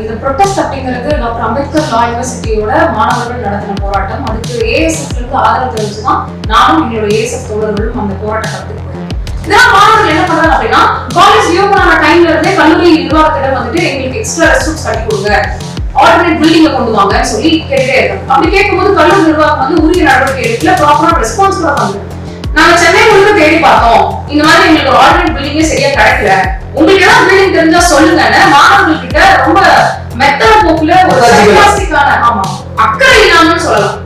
இந்த ப்ரொட்டஸ்ட் அப்படிங்கிறது doctor Ambedkar law யூனிவர்சிட்டியோட மாணவர்கள் நடத்தின போராட்டம். அதுக்கு ஏஎஸ்எஃப்க்கு ஆதரவு தெரிவிச்சு தான் நானும் என்னோட ஏஎஸ்எஃப் தோழர்களும் அந்த போராட்டத்தை களத்துக்கு இதெல்லாம் மாணவர்கள் என்ன பண்றாங்க அப்படின்னா காலேஜ் ரியோபன் ஆன டைம்ல இருந்தே கல்லூரி நிர்வாகத்திடம் வந்துட்டு எங்களுக்கு எக்ஸ்ட்ரா ரெஸ்ட்ரூட்ஸ் கட்டி கொடுங்க. ஆல்டர்னேட் பில்டிங்கை கொண்டு வாங்கன்னு சொல்லி கேட்டுட்டே இருக்காங்க. அப்படி கேட்கும்போது கல்லூரி நிர்வாகம் வந்து உரிய நடவடிக்கை எடுக்கல. ப்ராப்பரா ரெஸ்பான்ஸ் கூட நாங்க சென்னை முழுக்க தேடி பார்த்தோம். இந்த மாதிரி எங்களுக்கு ஒரு ஆல்டர்னேட் பில்டிங்கே சரியா கிடைக்கல. உங்களுக்கு ஏதாவது பில்டிங் தெரிஞ்சா சொல்லுங்கன்னு மாணவர்கள் கிட்ட ரொம்ப மெத்தன போக்குல ஒரு ஆமா அக்கறை இல்லாமன்னு சொல்லலாம்.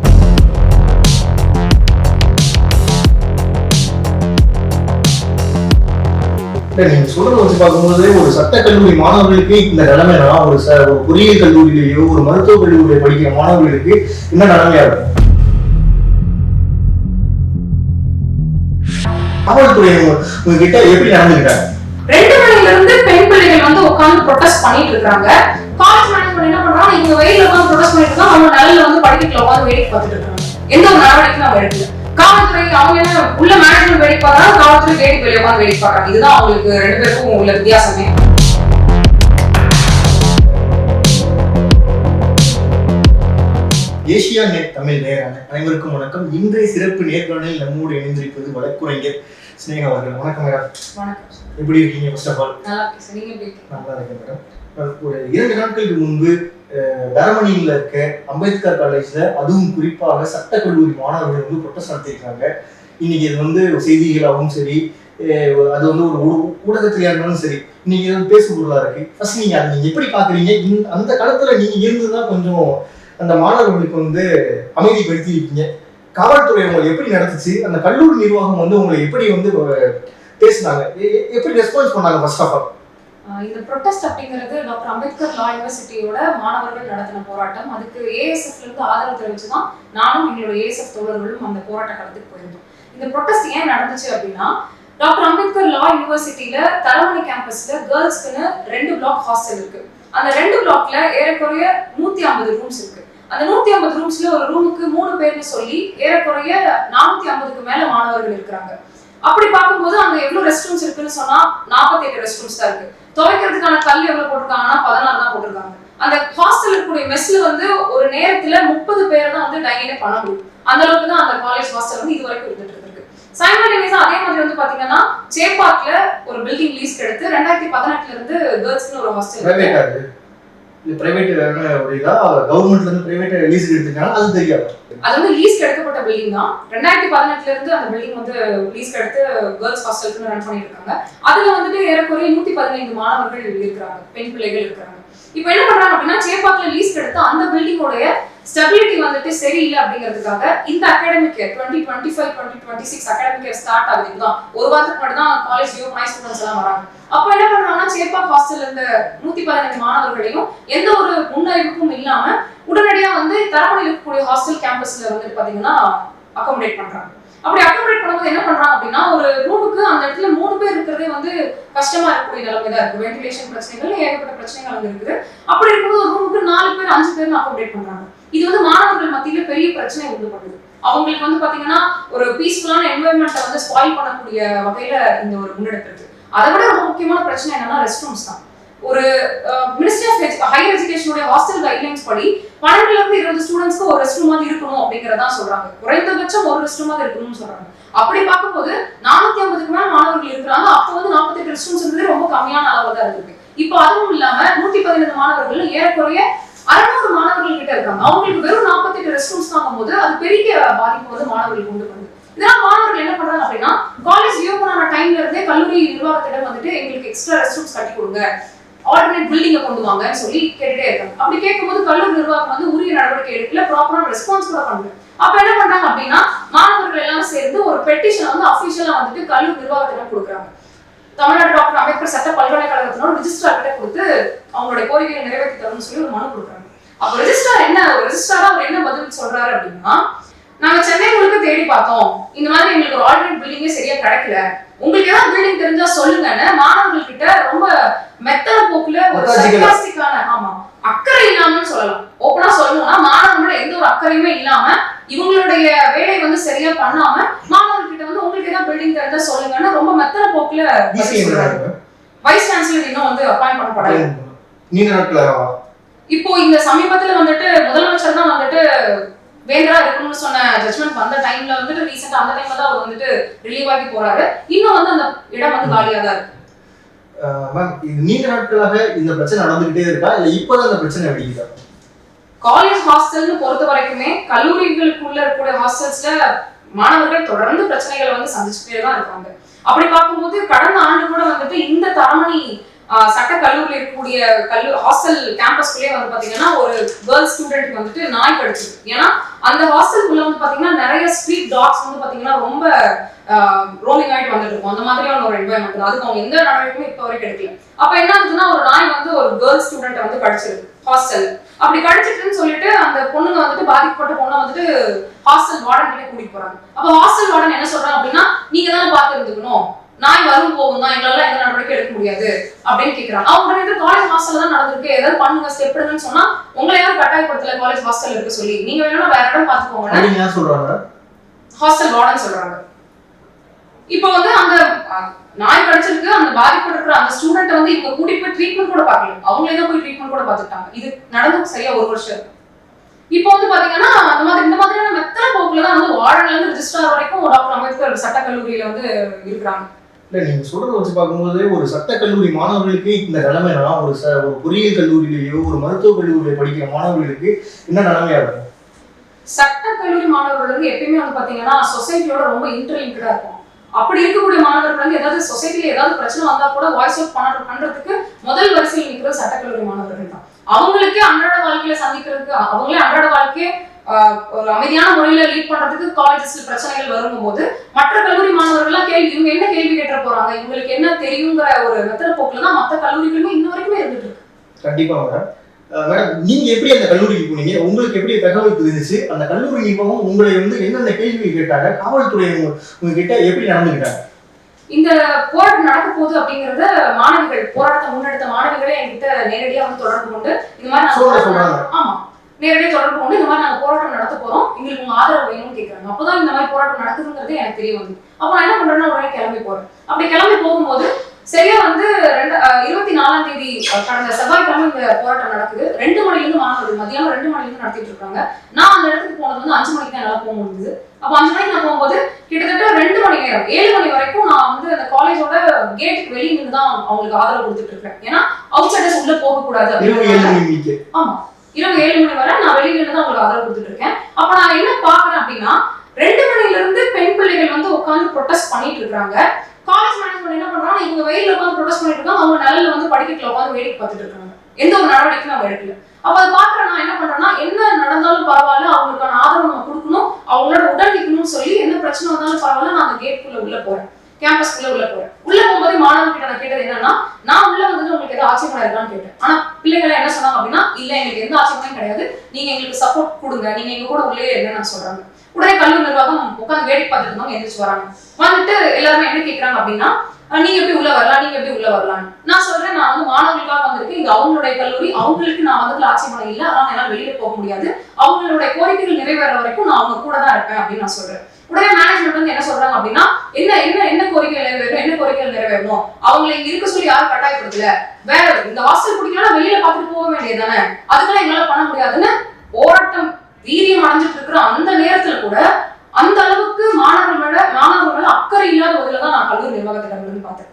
நீங்க சொல்றத வச்சு பார்க்கும்போது ஒரு சட்ட கல்லூரி மாணவர்களுக்கு இந்த நிலைமைனா ஒரு ஒரு பொறியியல் கல்லூரியிலேயோ ஒரு மருத்துவ கல்லூரியில படிக்கிற மாணவர்களுக்கு என்ன நிலைமையா இருக்கும்? காவல்துறை உங்க- உங்ககிட்ட எப்படி நடந்துக்கிட்டாங்க ரெண்டு மணில இருந்து பெண் பிள்ளைகள் வந்து உட்கார்ந்து ப்ரொடெஸ்ட் பண்ணிட்டு இருக்காங்க. காலேஜ் மேனேஜ்மெண்ட் என்ன பண்றாங்க? இங்க வெயில உட்கார்ந்து ப்ரொடெஸ்ட் பண்ணிட்டு இருக்காங்க. அவங்க நல்ல வந்து படிக்கட்டுல உட்கார்ந்து வேடிக்கை பார்த்துட்டு இருக்காங்க. எந்த ஒரு நடவடிக்கையும் அவங்க எடுக்கல. காவல்துறை அவங்க என்ன உள்ள மேனேஜ்மெண்ட் வேடிக்கை பார்க்கறாங்க காவல்துறை கேட்டு வெளியே உட்கார்ந்து வேடிக்கை பார்க்கறாங்க. இதுதான் அவங்களுக்கு ரெண்டு பேருக்கும் உள்ள வித்தியாசமே. ஏசியா நெட் தமிழ் நேரான அனைவருக்கும் வணக்கம். இன்றைய சிறப்பு நேர்காணலில் நம்மோடு இணைந்திருப்பது வழக்குரைஞர் ஸ்னேகா அவர்கள். வணக்கம் மேடம். வணக்கம் எப்படி இருக்கீங்க ஃபர்ஸ்ட் ஆஃப் ஆல் நல்லா நீங்க இருக்கேன் மேடம். ஒரு இரண்டு நாட்களுக்கு முன்பு தரமணியில் இருக்க அம்பேத்கர் காலேஜ்ல அதுவும் குறிப்பாக சட்டக்கல்லூரி மாணவர்கள் வந்து ப்ரொட்டஸ்ட் நடத்தியிருக்காங்க. இன்னைக்கு இது வந்து செய்திகளாகவும் சரி அது வந்து ஒரு ஊடகத்திலேயா இருந்தாலும் சரி இன்னைக்கு இது வந்து பேசு பொருளா இருக்கு. ஃபர்ஸ்ட் நீங்க அதை நீங்க எப்படி பாக்குறீங்க அந்த காலத்துல நீங்க இருந்துதான் கொஞ்சம் அந்த மாணவர்களுக்கு வந்து அமைதிப்படுத்தி இருக்கீங்க. காவல்துறை உங்களை எப்படி நடத்துச்சு? அந்த கல்லூரி நிர்வாகம் வந்து உங்களை எப்படி வந்து பேசினாங்க? பேசுனாங்க எப்படி ரெஸ்பான்ஸ் பண்ணாங்க ஃபர்ஸ்ட் ஆஃப் ஆல் இந்த ப்ரொட்டஸ்ட் அப்படிங்கிறது டாக்டர் அம்பேத்கர் லா யூனிவர்சிட்டியோட மாணவர்கள் நடத்தின போராட்டம். அதுக்கு ஏஎஸ்எஃப்ல இருந்து ஆதரவு தெரிவிச்சு தான் நானும் எங்களோட ஏஎஸ்எஃப் தோழர்களும் அந்த போராட்ட களத்துக்கு போயிருந்தோம். இந்த ப்ரொட்டஸ்ட் ஏன் நடந்துச்சு அப்படின்னா டாக்டர் அம்பேத்கர் லா யூனிவர்சிட்டியில தரமணி கேம்பஸ்ல கேர்ள்ஸ்க்குன்னு ரெண்டு பிளாக் ஹாஸ்டல் இருக்கு. அந்த ரெண்டு பிளாக்ல ஏறக்குறைய நூத்தி ஐம்பது ரூம்ஸ் இருக்கு. அந்த நூத்தி ஐம்பது ரூம்ஸ்ல ஒரு ரூமுக்கு மூணு பேர்னு சொல்லி ஏறக்குறைய நானூத்தி ஐம்பதுக்கு மேல மாணவர்கள் இருக்கிறாங்க. அப்படி பார்க்கும்போது அங்க எவ்வளவு ரெஸ்ட் ரூம்ஸ் இருக்குன்னு சொன்னா நாற்பத்தி எட்டு ரெஸ்ட் ரூம்ஸ் தான் இருக்கு. துவைக்கிறதுக்கான கல் எவ்வளவு போட்டிருக்காங்கன்னா பதினாறு தான் போட்டிருக்காங்க. அந்த ஹாஸ்டல் இருக்கக்கூடிய மெஸ்ல வந்து ஒரு நேரத்துல முப்பது பேர் தான் வந்து டைனே பண்ண முடியும். அந்த அளவுக்கு தான் அந்த காலேஜ் ஹாஸ்டல் வந்து இது வரைக்கும் இருந்துட்டு இருக்கு. சைமல்டேனியஸா அதே மாதிரி வந்து பாத்தீங்கன்னா சேப்பாக்ல ஒரு பில்டிங் லீஸ் எடுத்து ரெண்டாயிரத்தி பதினெட்டுல இருந்து கேர்ள்ஸ்னு ஒரு ஹாஸ்டல் இது பிரைவேட் ஒரு கவர்மெண்ட்ல இருந்து பிரைவேட் லீஸ் எடுத்துக்கலாம் அது தெரியாது. அது வந்து லீஸ் எடுக்கப்பட்ட பில்டிங் தான். ரெண்டாயிரத்தி பதினெட்டுல இருந்து அந்த பில்டிங் வந்து லீஸ் எடுத்து கேர்ள்ஸ் ஹாஸ்டலுக்கு ரன் பண்ணிட்டு இருக்காங்க அதுல வந்துட்டு ஏறக்குறைய நூத்தி பதினைந்து மாணவர்கள் இருக்கிறாங்க. பெண் பிள்ளைகள் இருக்கிறாங்க. இப்போ என்ன பண்றாங்க அப்படின்னா சேப்பாக்ல லீஸ் எடுத்து அந்த பில்டிங்கோடைய ஸ்டெபிலிட்டி வந்துட்டு சரியில்லை அப்படிங்கிறதுக்காக இந்த academic year twenty twenty five twenty twenty six academic year start ஆகுது. இதுதான். ஒரு வாரத்துக்கு மட்டும் தான் காலேஜ் யூ ஹை ஸ்டூடெண்ட்ஸ் எல்லாம் வராங்க. அப்போ என்ன பண்றாங்கன்னா சேப்பாக் ஹாஸ்டல்ல இருந்த நூத்தி பதினஞ்சு மாணவர்களையும் எந்த ஒரு முன்னறிவிப்பும் இல்லாம உடனடியா வந்து தரமணியில் இருக்கக்கூடிய ஹாஸ்டல் கேம்பஸ்ல வந்துட்டு பாத்தீங்கன்னா அகாமடேட் பண்றாங்க. அப்படி அகாமடேட் பண்ணும்போது என்ன பண்றாங்க அப்படின்னா ஒரு ரூமுக்கு அந்த இடத்துல மூணு பேர் இருக்கிறதே வந்து கஷ்டமா இருக்கக்கூடிய நிலைமை தான் இருக்கு. வென்டிலேஷன் பிரச்சனைகள் ஏகப்பட்ட பிரச்சனைகள் அங்க இருக்குது. அப்படி இருக்கும்போது ஒரு ரூமுக்கு நாலு பேர் அஞ்சு பேர் அகாமடேட் பண்றாங்க. இது வந்து மாணவர்கள் மத்தியில பெரிய பிரச்சனை உண்டு பண்ணுது. அவங்களுக்கு வந்து பாத்தீங்கன்னா ஒரு பீஸ்ஃபுல்லான என்வாயன்மெண்ட்டை வந்து ஸ்பாயில் பண்ணக்கூடிய வகையில இந்த ஒரு முன்னெடுப்பு அதை விட ரொம்ப முக்கியமான பிரச்சனை என்னன்னா ரெஸ்ட் ரூம்ஸ் தான். ஒரு மினிஸ்ட்ரி ஆஃப் ஹையர் எஜுகேஷனுடைய ஹாஸ்டல் கைட்லைன்ஸ் படி பன்னெண்டுல இருந்து இருபது ஸ்டூடெண்ட்ஸ்க்கு ஒரு ரெஸ்ட் ரூமாவது இருக்கணும் அப்படிங்கறதா சொல்றாங்க. குறைந்தபட்சம் ஒரு ரெஸ்ட் ரூமாவது இருக்கணும்னு சொல்றாங்க. அப்படி பார்க்கும்போது நானூத்தி ஐம்பதுக்கு மேல மாணவர்கள் இருக்கிறாங்க. அப்போ வந்து நாற்பத்தெட்டு ரெஸ்ட் ரூம்ஸ் இருந்தது ரொம்ப கம்மியான அளவு தான் இருக்கு இப்போ அதுவும் இல்லாம நூத்தி பதினைந்து மாணவர்கள் ஏறக்குறைய அறுநூறு மாணவர்கள் கிட்ட இருக்காங்க. அவங்களுக்கு வெறும் நாற்பத்தெட்டு ரெஸ்ட் ரூம்ஸ் வாங்கும்போது அது பெரிய பாதிப்பு வந்து மாணவர்களுக்கு உண்டு பண்ணுது. இதெல்லாம் மாணவர்கள் என்ன பண்றாங்க அப்படின்னா காலேஜ் ரியோபன் ஆன டைம்ல இருந்தே கல்லூரி நிர்வாகத்திடம் வந்துட்டு எங்களுக்கு எக்ஸ்ட்ரா ரெஸ்ட் ரூம்ஸ் கட்டி கொடுங்க. ஆல்டர்னேட் பில்டிங்க கொண்டு வாங்கன்னு சொல்லி கேட்டுட்டே இருக்காங்க. அப்படி கேட்கும்போது கல்லூரி நிர்வாகம் வந்து உரிய நடவடிக்கை எடுக்கல ப்ராப்பரான ரெஸ்பான்ஸ் கூட பண்ணல. அப்ப என்ன பண்றாங்க அப்படின்னா மாணவர்கள் எல்லாம் சேர்ந்து ஒரு பெட்டிஷன் வந்து அபிஷியலா வந்துட்டு கல்லூரி நிர்வாகத்திடம் கொடுக்குறாங்க. தமிழ்நாடு டாக்டர் அம்பேத்கர் சட்ட பல்கலைக்கழகத்தினோட ரிஜிஸ்ட்ரார் கிட்ட கொடுத்து அவங்களுடைய கோரிக்கையை நிறைவேற்றி தரணும்னு சொல்லி ஒரு மனு கொடுக்குறாங்க. அப்ப ரெஜிஸ்ட்ரார் என்ன ஒரு அவர் என்ன பதில் சொல்றாரு அப்படின்னா நாங்க சென்னை முழுக்க தேடி பார்த்தோம். இந்த மாதிரி எங்களுக்கு ஒரு ஆல்டர்னேட் பில்டிங்கே சரியா கிடைக்கல. உங்களுக்கு ஏதாவது பில்டிங் தெரிஞ்சா சொல்லுங்கன்னு மாணவர்கள் கிட்ட ரொம்ப மெத்தன போக்குல ஒரு. சர்க்காஸ்டிக்கான ஆமா அக்கறை இல்லாமன்னு சொல்லலாம். ஓப்பனா சொல்லணும்னா மாணவர்களோட எந்த ஒரு அக்கறையுமே இல்லாம இவங்களுடைய வேலை வந்து சரியா பண்ணாம மாணவர்கள் கிட்ட வந்து உங்களுக்கு ஏதாவது பில்டிங் தெரிஞ்சா சொல்லுங்கன்னு ரொம்ப மெத்தன போக்குல வைஸ் சான்சலர் இன்னும் வந்து அப்பாயிண்ட் பண்ணப்படல. நீண்ட இப்போ இந்த சமீபத்துல வந்துட்டு முதலமைச்சர் தான் வந்துட்டு வேந்தரா இருக்கணும்னு சொன்ன ஜட்மெண்ட் வந்த டைம்ல வந்துட்டு ரீசெண்டா அந்த டைம்ல தான் அவர் வந்துட்டு ரிலீவ் ஆகி போறாரு. இன்னும் வந்து அந்த இடம் வந்து காலியா தான் இருக்கு மேம் இது நீண்ட நாட்களாக இந்த பிரச்சனை நடந்துகிட்டே இருக்கா? இல்ல இப்பதான் இந்த பிரச்சனை வெடிக்குதா காலேஜ் ஹாஸ்டல்னு பொறுத்த வரைக்குமே கல்லூரிகளுக்குள்ள இருக்கக்கூடிய ஹாஸ்டல்ஸ்ல மாணவர்கள் தொடர்ந்து பிரச்சனைகளை வந்து சந்திச்சுட்டே தான் இருக்காங்க. அப்படி பார்க்கும்போது கடந்த ஆண்டு கூட வந்துட்டு இந்த தரமணி சட்ட கல்லூரியில் இருக்கக்கூடிய கல்லு ஹாஸ்டல் கேம்பஸ்குள்ளேயே வந்து பார்த்தீங்கன்னா ஒரு கேர்ள்ஸ் ஸ்டூடெண்ட் வந்துட்டு நாய் கடிச்சது ஏன்னா அந்த ஹாஸ்டலுக்குள்ள வந்து பார்த்தீங்கன்னா நிறைய ஸ்ட்ரீட் டாக்ஸ் வந்து பார்த்தீங்கன்னா ரொம்ப ரோமிங் ஆகிட்டு வந்துட்டு இருக்கும். அந்த மாதிரியான ஒரு என்வாயன்மெண்ட் அதுக்கு அவங்க எந்த நடவடிக்கையும் இப்போ வரைக்கும் எடுக்கல. அப்ப என்ன ஆகுதுன்னா ஒரு நாய் வந்து ஒரு கேர்ள்ஸ் ஸ்டூடெண்ட்டை வந்து கடிச்சிருக்கு ஹாஸ்டல் அப்படி கடிச்சிட்டுன்னு சொல்லிட்டு அந்த பொண்ணுங்க வந்துட்டு பாதிக்கப்பட்ட பொண்ணை வந்துட்டு ஹாஸ்டல் வார்டன் கிட்ட கூட்டிட்டு போறாங்க. அப்போ ஹாஸ்டல் வார்டன் என்ன சொல்றாங்க அப்படின்னா நீங்க தானே பார்த்து இருந்துக்கணும் நாய் வரும் போகும் தான் எங்களால எந்த நடவடிக்கை எடுக்க முடியாது அப்படின்னு கேக்குறாங்க. அவங்க உடனே காலேஜ் ஹாஸ்டல் தான் நடந்திருக்கு. ஏதாவது பண்ணுங்க ஸ்டெப் எடுங்கன்னு சொன்னா உங்களை யாரும் கட்டாயப்படுத்தல காலேஜ் ஹாஸ்டல் இருக்க சொல்லி. நீங்க வேணும்னா வேற இடம் பாத்துக்கோங்க சொல்றாங்க? ஹாஸ்டல் வார்டன் சொல்றாங்க. இப்போ வந்து அந்த நாய் கடிச்சிருக்கு அந்த பாதிப்பட்டிருக்கிற அந்த ஸ்டூடெண்ட் வந்து இவங்க கூட்டிட்டு போய் ட்ரீட்மெண்ட் கூட பார்க்கல. அவங்களே தான் போய் ட்ரீட்மெண்ட் கூட பார்த்துட்டாங்க இது நடந்து சரியா ஒரு வருஷம். இப்போ வந்து பாத்தீங்கன்னா அந்த மாதிரி இந்த மாதிரியான மெத்தன போக்குல தான் வந்து வார்டன்ல இருந்து ரிஜிஸ்ட்ரார் வரைக்கும் டாக்டர் அம்பேத்கர் சட்டக்கல்லூரியில வந்து இருக்கிறாங்க. இல்லை நீங்கள் சொல்கிறத வச்சு பார்க்கும்போது ஒரு சட்ட கல்லூரி மாணவர்களுக்கு இந்த நிலைமைனா ஒரு ச ஒரு பொறியியல் கல்லூரியிலேயோ ஒரு மருத்துவ கல்லூரியில படிக்கிற மாணவர்களுக்கு என்ன நிலைமையா இருக்கும்? சட்ட கல்லூரி மாணவர்களுக்கு எப்பயுமே வந்து பார்த்தீங்கன்னா சொசைட்டியோட ரொம்ப இன்டர்லிங்கடா இருக்கும். அப்படி இருக்கக்கூடிய மாணவர்கள் வந்து ஏதாவது சொசைட்டில ஏதாவது பிரச்சனை வந்தா கூட வாய்ஸ் அவுட் பண்ண பண்றதுக்கு முதல் வரிசையில் நிற்கிற சட்டக்கல்லூரி மாணவர்கள் தான். அவங்களுக்கே அன்றாட வாழ்க்கையில சந்திக்கிறதுக்கு அவங்களே அன்றாட வாழ்க்கையை ஒரு அமைதியான முறையில லீட் பண்றதுக்கு காலேஜஸ்ல பிரச்சனைகள் வரும்போது மற்ற கல்லூரி மாணவர்கள்லாம் கேள்வி இவங்க என்ன கேள்வி கேட்ட போறாங்க? இவங்களுக்கு என்ன தெரியுங்கிற ஒரு மெத்தட போக்குல தான் மற்ற கல்லூரிகளுமே இன்ன வரைக்குமே இருந்துட்டு இருக்கு. கண்டிப்பா மேடம் மேடம் நீங்க எப்படி அந்த கல்லூரிக்கு போனீங்க? உங்களுக்கு எப்படி தகவல் தெரிஞ்சுச்சு? அந்த கல்லூரி நிர்வாகம் உங்களை வந்து என்னென்ன கேள்வி கேட்டாங்க? காவல்துறை உங்க- உங்ககிட்ட எப்படி நடந்துக்கிட்டாங்க? இந்த போராட்டம் நடக்க போகுது அப்படிங்கறத மாணவிகள் போராட்டத்தை முன்னெடுத்த மாணவிகளே என்கிட்ட நேரடியா வந்து தொடர்பு கொண்டு இந்த மாதிரி ஆமா. நேரடியா தொடர்பு கொண்டு இந்த மாதிரி நாங்க போராட்டம் நடத்த போறோம். எங்களுக்கு உங்க ஆதரவு வேணும்னு கேக்குறாங்க. அப்பதான் இந்த மாதிரி போராட்டம் நடக்குதுங்கிறது எனக்கு தெரிய வந்து அப்ப நான் என்ன பண்றேன்னா உடனே கிளம்பி போறேன். அப்படி கிளம்பி போகும்போது சரியா வந்து ரெண்டு இருபத்தி நாலாம் தேதி கடந்த செவ்வாய்க்கிழமை இந்த போராட்டம் நடக்குது. ரெண்டு மணில இருந்து மாணவர்கள் மதியானம் ரெண்டு மணில இருந்து நடத்திட்டு இருக்காங்க. நான் அந்த இடத்துக்கு போனது வந்து அஞ்சு மணிக்கு தான் என்னால போக முடியுது அப்போ அஞ்சு மணிக்கு நான் போகும்போது கிட்டத்தட்ட ரெண்டு மணி நேரம் ஏழு மணி வரைக்கும் நான் வந்து அந்த காலேஜோட கேட்டுக்கு வெளியே நின்று தான் அவங்களுக்கு ஆதரவு கொடுத்துட்டு இருக்கேன். ஏன்னா அவுட் சைடர்ஸ் உள்ள போக கூடாது இரவு ஏழு மணி மணிக்கு. ஆமா. இரவு ஏழு மணி வரை நான் வெளியில இருந்து தான் அவங்களுக்கு ஆதரவு கொடுத்துட்டு இருக்கேன். அப்ப நான் என்ன பாக்குறேன் அப்படின்னா ரெண்டு மணில இருந்து பெண் பிள்ளைகள் வந்து உட்காந்து ப்ரொடெஸ்ட் பண்ணிட்டு இருக்காங்க. காலேஜ் மேனேஜ்மெண்ட் என்ன பண்றாங்க இவங்க வெயில உட்காந்து ப்ரொடெஸ்ட் பண்ணிட்டு இருக்காங்க. அவங்க நல்ல வந்து படிக்கட்டுல உட்காந்து வேடிக்கை பார்த்துட்டு இருக்காங்க. எந்த ஒரு நடவடிக்கையும் அவங்க எடுக்கல. அப்ப அதை பாக்குற நான் என்ன பண்றேன்னா என்ன நடந்தாலும் பரவாயில்ல அவங்களுக்கான ஆதரவு நம்ம கொடுக்கணும். அவங்களோட உடல் நிற்கணும்னு சொல்லி என்ன பிரச்சனை வந்தாலும் பரவாயில்ல நான் அந்த கேட்குள்ள உள்ள போறேன். கேம்பஸ்க்குள்ள உள்ள போறேன். உள்ள போகும்போது மாணவர்கிட்ட நான் கேட்டது என்னன்னா நான் உள்ள வந்து உங்களுக்கு ஏதாவது ஆட்சேபம் இருக்கான்னு கேட்டேன். ஆனா பிள்ளைகளை என்ன சொன்னாங்க அப்படின்னா இல்ல எங்களுக்கு எந்த ஆட்சேபமும் கிடையாது. நீங்க எங்களுக்கு சப்போர்ட் கொடுங்க. நீங்க எங்க கூட உள்ளே இருங்கன்னு சொல்றாங்க. உடனே கல்லூரி நிர்வாகம் உட்காந்து வேடிக்கை பார்த்துட்டு இருந்தவங்க எந்திரிச்சு வராங்க. வந்துட்டு எல்லாருமே என்ன கேக்குறாங்க அப்படின்னா நீங்க எப்படி உள்ள வரலாம்? நீங்க எப்படி உள்ள வரலாம் நான் சொல்றேன் நான் வந்து மாணவர்களுக்காக வந்திருக்கேன். இது அவங்களுடைய கல்லூரி. அவங்களுக்கு நான் வந்து ஆட்சேபணம் இல்லை. அதனால என்னால் வெளியில போக முடியாது. அவங்களுடைய கோரிக்கைகள் நிறைவேற வரைக்கும் நான் அவங்க கூட தான் இருப்பேன் அப்படின்னு நான் சொல்றேன். உடனே மேனேஜ்மெண்ட் வந்து என்ன சொல்றாங்க அப்படின்னா என்ன என்ன என்ன கோரிக்கை நிறைவேறும் என்ன கோரிக்கைகள் நிறைவேறணும்? அவங்களை இங்க இருக்க சொல்லி யாரும் கட்டாயப்படுத்தல. வேற இந்த ஹாஸ்டல் பிடிக்கலாம் வெளியில பார்த்துட்டு போக வேண்டியது தானே அதுக்கெல்லாம் எங்களால பண்ண முடியாதுன்னு போராட்டம் வீரியம் அடைஞ்சிட்டு இருக்கிற அந்த நேரத்துல கூட அந்த அளவுக்கு மாணவர்கள் மேல மாணவர்கள் மேல அக்கறை இல்லாத பதில தான் நான் கல்லூரி நிர்வாகத்திடம் இருந்து பார்த்தேன்.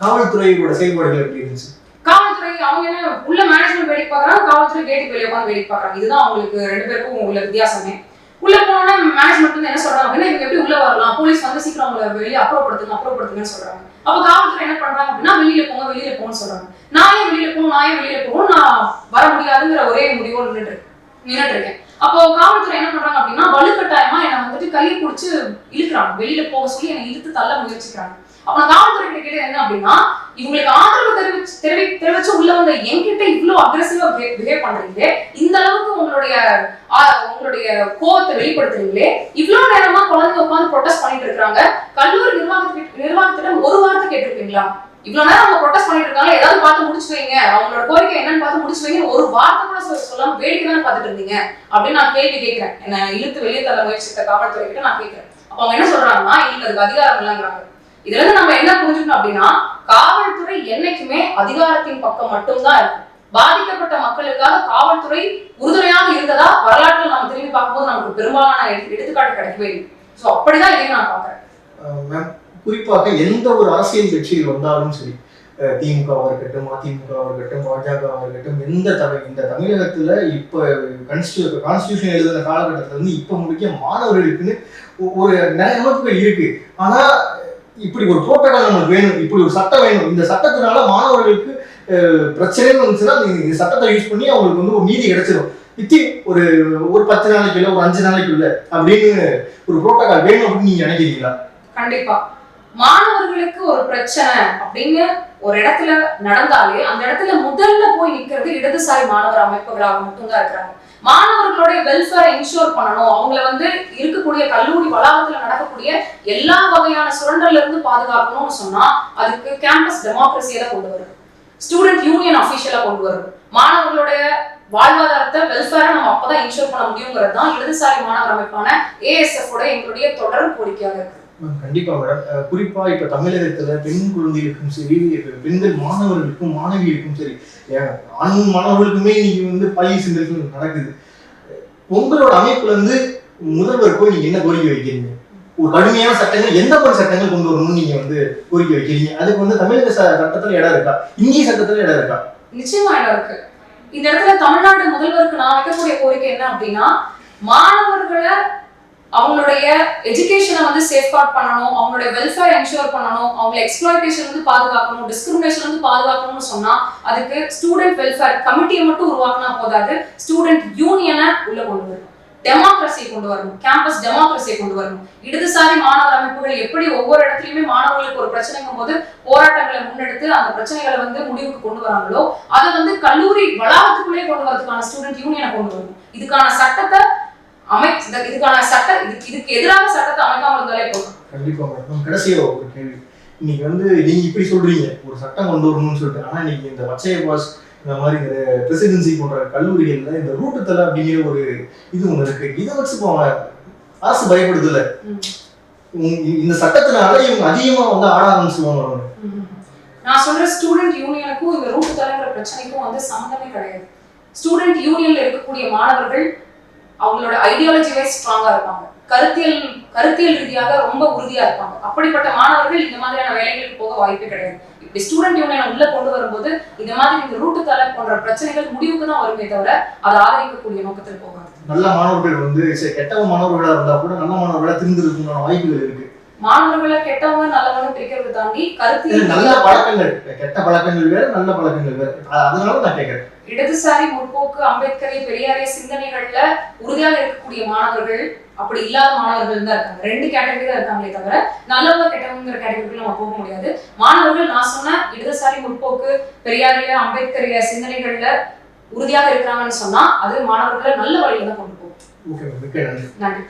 காவல்துறையோட செயல்பாடுகள் எப்படி இருந்துச்சு? காவல்துறை அவங்க என்ன உள்ள மேனேஜ்மெண்ட் வேடிக்கை பார்க்கறாங்க காவல்துறை கேட்டுக்கு வெளியே உட்காந்து வேடிக்கை பார்க்கறாங்க. இதுதான் அவங்களுக்கு ரெண்டு பேருக்கும் உள்ள வித்தியாசமே. உள்ள போனோட மேனேஜ்மெண்ட் வந்து என்ன சொல்றாங்க? அப்படின்னா இவங்க எப்படி உள்ள வரலாம்? போலீஸ் வந்து சீக்கிரம் அவங்களை வெளியே அப்புறப்படுத்துங்க அப்புறப்படுத்துங்கன்னு சொல்றாங்க. அப்ப காவல்துறை என்ன பண்றாங்க அப்படின்னா வெளியில போங்க வெளியில போகணும்னு சொல்றாங்க. நான் வெளியில போகணும்? நான் வெளியில போகணும்? நான் வர முடியாதுங்கிற ஒரே முடிவோடு நின்றுட்டு நின்றுட்டு இருக்கேன். அப்போ காவல்துறை என்ன பண்றாங்க அப்படின்னா வலுக்கட்டாயமா என்னை வந்துட்டு கையை பிடிச்சி இழுக்கிறாங்க. வெளியில போக சொல்லி என்னை இழுத்து தள்ள முயற்சிக்கிறாங்க. அப்ப காவல்துறை கிட்ட என்ன அப்படின்னா இவங்களுக்கு ஆதரவு தெரிவிச்சு தெரிவி தெரிவிச்சு உள்ள வந்த என்கிட்ட இவ்வளவு அக்ரெசிவா பிஹேவ் பண்றீங்களே இந்த அளவுக்கு உங்களுடைய உங்களுடைய கோவத்தை வெளிப்படுத்துறீங்களே இவ்வளவு நேரமா குழந்தைங்க உட்காந்து ப்ரொடெஸ்ட் பண்ணிட்டு இருக்காங்க கல்லூரி நிர்வாகத்துக்கு நிர்வாகத்திடம் ஒரு வார்த்தை கேட்டிருக்கீங்களா? இவ்வளவு நேரம் அவங்க ப்ரொடெஸ்ட் பண்ணிட்டு இருக்காங்க ஏதாவது பார்த்து முடிச்சு வைங்க. அவங்களோட கோரிக்கை என்னன்னு பார்த்து முடிச்சு வைங்க. ஒரு வார்த்தை கூட சொல்ல- சொல்லாம வேடிக்கை தானே பார்த்துட்டு இருந்தீங்க? அப்படின்னு நான் கேள்வி கேட்கிறேன். என்ன இழுத்து வெளியே தள்ள முயற்சித்த காவல்துறை கிட்ட நான் கேட்கிறேன். அப்ப அவங்க என்ன சொல்றாங்கன்னா எங்களுக்கு அதுக்கு அதிகாரம் இல்லைங்கிறாங்க. இதுல இருந்து நம்ம என்ன புரிஞ்சுக்கணும் அப்படின்னா காவல்துறை என்னைக்குமே அதிகாரத்தின் பக்கம் மட்டும்தான் இருக்கும். பாதிக்கப்பட்ட மக்களுக்காக காவல்துறை உறுதுணையாக இருந்ததா வரலாற்றில் நம்ம திரும்பி பார்க்கும்போது நமக்கு பெரும்பாலான எடுத்துக்காட்டு கிடைக்கவே இல்லை. ஸோ அப்படிதான் இதையும் நான் பார்க்குறேன். மேம் குறிப்பாக எந்த ஒரு அரசியல் கட்சியில் வந்தாலும் சரி திமுகவாக இருக்கட்டும் அதிமுகவா இருக்கட்டும் பாஜகவா இருக்கட்டும் எந்த தமிழ் இந்த தமிழகத்துல இப்ப கன்ஸ்டியூ கான்ஸ்டியூஷன் எழுதுன காலகட்டத்துல இருந்து இப்ப முடிக்க மாணவர்களுக்குன்னு ஒரு நிறைய அமைப்புகள் இருக்கு. ஆனா இப்படி ஒரு புரோட்டோகால் நம்மளுக்கு வேணும் இப்படி ஒரு சட்டம் வேணும். இந்த சட்டத்தினால மாணவர்களுக்கு பிரச்சனைன்னு வந்துச்சுன்னா இந்த- சட்டத்தை யூஸ் பண்ணி அவங்களுக்கு வந்து ஒரு நீதி கிடைச்சிடும் வித்தி ஒரு ஒரு பத்து நாளைக்குள்ள ஒரு அஞ்சு நாளைக்குள்ள அப்படின்னு ஒரு புரோட்டோகால் வேணும் அப்படின்னு நீங்க நினைக்கிறீங்களா? கண்டிப்பா. மாணவர்களுக்கு ஒரு பிரச்சனை அப்படின்னு ஒரு இடத்துல நடந்தாலே அந்த இடத்துல முதல்ல போய் நிக்கிறது இடதுசாரி மாணவர் அமைப்புகளாக மட்டும்தான் இருக்கிறாங்க. மாணவர்களுடைய வெல்ஃபேரை இன்ஷூர் பண்ணணும். அவங்கள வந்து இருக்கக்கூடிய கல்லூரி வளாகத்துல நடக்கக்கூடிய எல்லா வகையான சுரண்டல்ல இருந்து பாதுகாக்கணும்னு சொன்னா அதுக்கு கேம்பஸ் டெமோக்ரஸியை தான் கொண்டு வரும். ஸ்டூடெண்ட் யூனியன் அஃபிஷியலா கொண்டு வரும். மாணவர்களுடைய வாழ்வாதாரத்தை வெல்ஃபேரை நம்ம அப்பதான் இன்ஷூர் பண்ண முடியுங்கிறது தான் இடதுசாரி மாணவர் அமைப்பான ஏஎஸ்எஃப் உடைய எங்களுடைய தொடர் கோரிக்கையாக இருக்கு. கண்டிப்பாக மேடம் குறிப்பாக இப்போ தமிழகத்தில் பெண் குழந்தைகளுக்கும் சரி பெண்கள் மாணவர்களுக்கும் மாணவிகளுக்கும் சரி ஆண் மாணவர்களுக்குமே இன்னைக்கு வந்து பள்ளி சிந்தனைகள் நடக்குது. உங்களோட அமைப்புல இருந்து முதல்வர் போய் நீங்க என்ன கோரிக்கை வைக்கிறீங்க? ஒரு கடுமையான சட்டங்கள் எந்த மாதிரி சட்டங்கள் கொண்டு வரணும்னு நீங்க வந்து கோரிக்கை வைக்கிறீங்க? அதுக்கு வந்து தமிழக சட்டத்துல இடம் இருக்கா? இந்திய சட்டத்துல இடம் இருக்கா? நிச்சயமா இடம் இருக்கு. இந்த இடத்துல தமிழ்நாடு முதல்வருக்கு நான் வைக்கக்கூடிய கோரிக்கை என்ன அப்படின்னா மாணவர்களை அவங்களுடைய எஜுகேஷனை வந்து சேஃப்கார்ட் பண்ணணும் அவங்களுடைய வெல்ஃபேர் என்ஷூர் பண்ணணும் அவங்களை எக்ஸ்ப்ளாய்டேஷன் வந்து பாதுகாக்கணும் டிஸ்கிரிமினேஷன் வந்து பாதுகாக்கணும்னு சொன்னா அதுக்கு ஸ்டூடெண்ட் வெல்ஃபேர் கமிட்டியை மட்டும் உருவாக்கினா போதாது ஸ்டூடெண்ட் யூனியனை உள்ள கொண்டு வரணும். டெமோக்ரஸியை கொண்டு வரணும். கேம்பஸ் டெமோக்ரஸியை கொண்டு வரணும். இடதுசாரி மாணவர் அமைப்புகள் எப்படி ஒவ்வொரு இடத்துலயுமே மாணவர்களுக்கு ஒரு பிரச்சனைங்கும் போது போராட்டங்களை முன்னெடுத்து அந்த பிரச்சனைகளை வந்து முடிவுக்கு கொண்டு வராங்களோ அதை வந்து கல்லூரி வளாகத்துக்குள்ளே கொண்டு வரதுக்கான ஸ்டூடெண்ட் யூனியனை கொண்டு வரணும். இதுக்கான சட்டத்தை அமை இதுக்கான சட்ட இதுக்கு இதுக்கு எதிரான சட்டத்தை அமைக்காம இருந்தாலே போதும். கண்டிப்பா மேடம் கடைசியா ஒரு கேள்வி. இன்னைக்கு வந்து நீங்க இப்படி சொல்றீங்க ஒரு சட்டம் கொண்டு வரணும்னு சொல்லிட்டு. ஆனா இன்னைக்கு இந்த வச்சய பாஸ் இந்த மாதிரி இந்த பிரசிடென்சி போன்ற கல்லூரிகள்ல இந்த ரூட்டு தலை அப்படிங்கிற ஒரு இது ஒண்ணு இருக்கு. இதை வச்சு போங்க அரசு பயப்படுதுல ம். உம் இந்த சட்டத்தினால இவங்க அதிகமா வந்து ஆட ஆரம்பிச்சுவாங்க நான் சொல்ற ஸ்டூடெண்ட் யூனியனுக்கும் இந்த ரூட் தலைங்கிற பிரச்சனைக்கும் வந்து சம்மந்தமே கிடையாது. ஸ்டூடெண்ட் யூனியன்ல இருக்கக்கூடிய மாணவர்கள் அவங்களோட ஐடியாலஜி வைஸ் ஸ்ட்ராங்கா இருப்பாங்க. கருத்தியல் கருத்தியல் ரீதியாக ரொம்ப உறுதியா இருப்பாங்க. அப்படிப்பட்ட மாணவர்கள் இந்த மாதிரியான வேலைகளுக்கு போக வாய்ப்பே கிடையாது. இப்படி ஸ்டூடெண்ட் யூனியன் உள்ள கொண்டு வரும்போது இந்த மாதிரி இந்த ரூட்டு தலை போன்ற பிரச்சனைகள் முடிவுக்கு தான் வருமே தவிர அதை ஆதரிக்கக்கூடிய நோக்கத்தில் போகாது. நல்ல மாணவர்கள் வந்து சரி, கெட்ட மாணவர்களா இருந்தா கூட நல்ல மாணவர்களா திருந்துறதுக்கான வாய்ப்புகள் இருக்கு. மாணவர்களை கெட்டவங்க நல்லவங்க பிரிக்கிறதை தாண்டி இது கருத்தியல் நல்ல பழக்கங்கள். கெட்ட பழக்கங்கள் வேற நல்ல பழக்கங்கள் வேற. அதனால நான் கேட்கறேன். இடதுசாரி முற்போக்கு அம்பேத்கரை பெரியாரிய சிந்தனைகள்ல உறுதியாக இருக்கக்கூடிய மாணவர்கள் அப்படி இல்லாத மாணவர்கள் தான் இருக்காங்க. ரெண்டு கேட்டகரி தான் இருக்காங்களே தவிர நல்லவங்க கெட்டவங்கிற கேட்டகரிக்கு நம்ம போக முடியாது. மாணவர்கள் நான் சொன்ன இடதுசாரி முற்போக்கு பெரியாரிய அம்பேத்கரிய சிந்தனைகள்ல உறுதியாக இருக்கிறாங்கன்னு சொன்னா அது மாணவர்களை நல்ல வழியில தான் கொண்டு போகும். நன்றி.